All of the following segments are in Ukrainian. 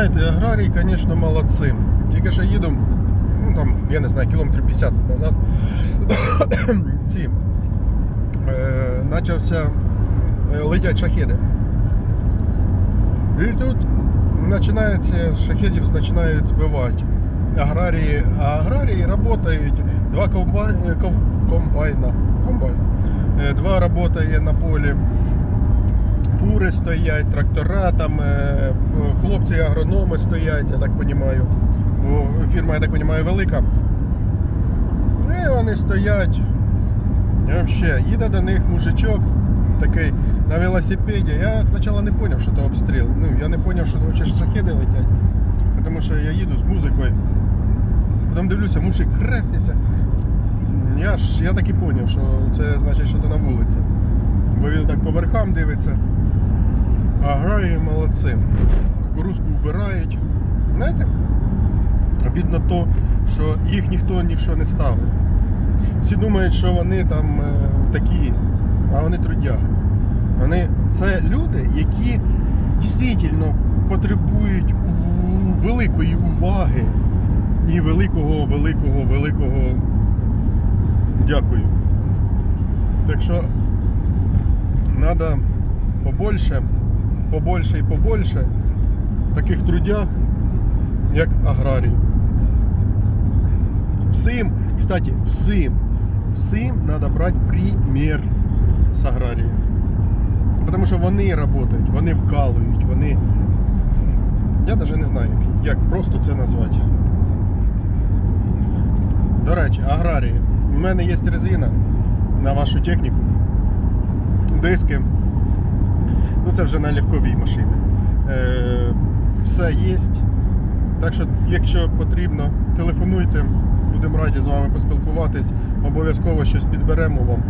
Знаєте, аграрії, звісно, молодці. Тільки що їду, ну там, я не знаю, кілометрів 50 назад. Ці е, почався е, летять шахеди. І тут починається, шахедів починають збивати. Аграрії, а аграрії працюють, два ков- комбайна, комбайна. Е, Два працює на полі, фури стоять, трактора, там е, хлопці агрономи стоять, я так розумію. Бо фірма, я так розумію, велика. І вони стоять. І взагалі, їде до них мужичок такий на велосипеді. Я спочатку не зрозумів, що це обстріл. Ну, я не зрозумів, що взагалі шахеди летять. Тому що я їду з музикою. Потім дивлюся, мужик хреститься. Я ж я так і зрозумів, що це значить, що ти на вулиці. Бо він так по верхам дивиться. А грає молодці. Кукурузку вбирають. Знаєте, обідно то, що їх ніхто ні в що не ставив. Всі думають, що вони там е, такі, а вони трудяги. Вони це люди, які дійсно потребують великої уваги і великого, великого, великого дякую. Так що треба побольше, побольше і побольше таких трудяг, як аграрій. Всім, кстати, всім, всім треба брати примір з аграрії. Тому що вони працюють, вони вкалують, вони. Я навіть не знаю, як просто це назвати. До речі, аграрії. У мене є резина на вашу техніку. Диски. Ну це вже на легковій машині. Е, все є. Так що, якщо потрібно, телефонуйте, будемо раді з вами поспілкуватись. Обов'язково щось підберемо вам.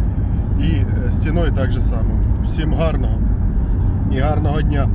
І е, з ціною так же само. Всім гарного і гарного дня!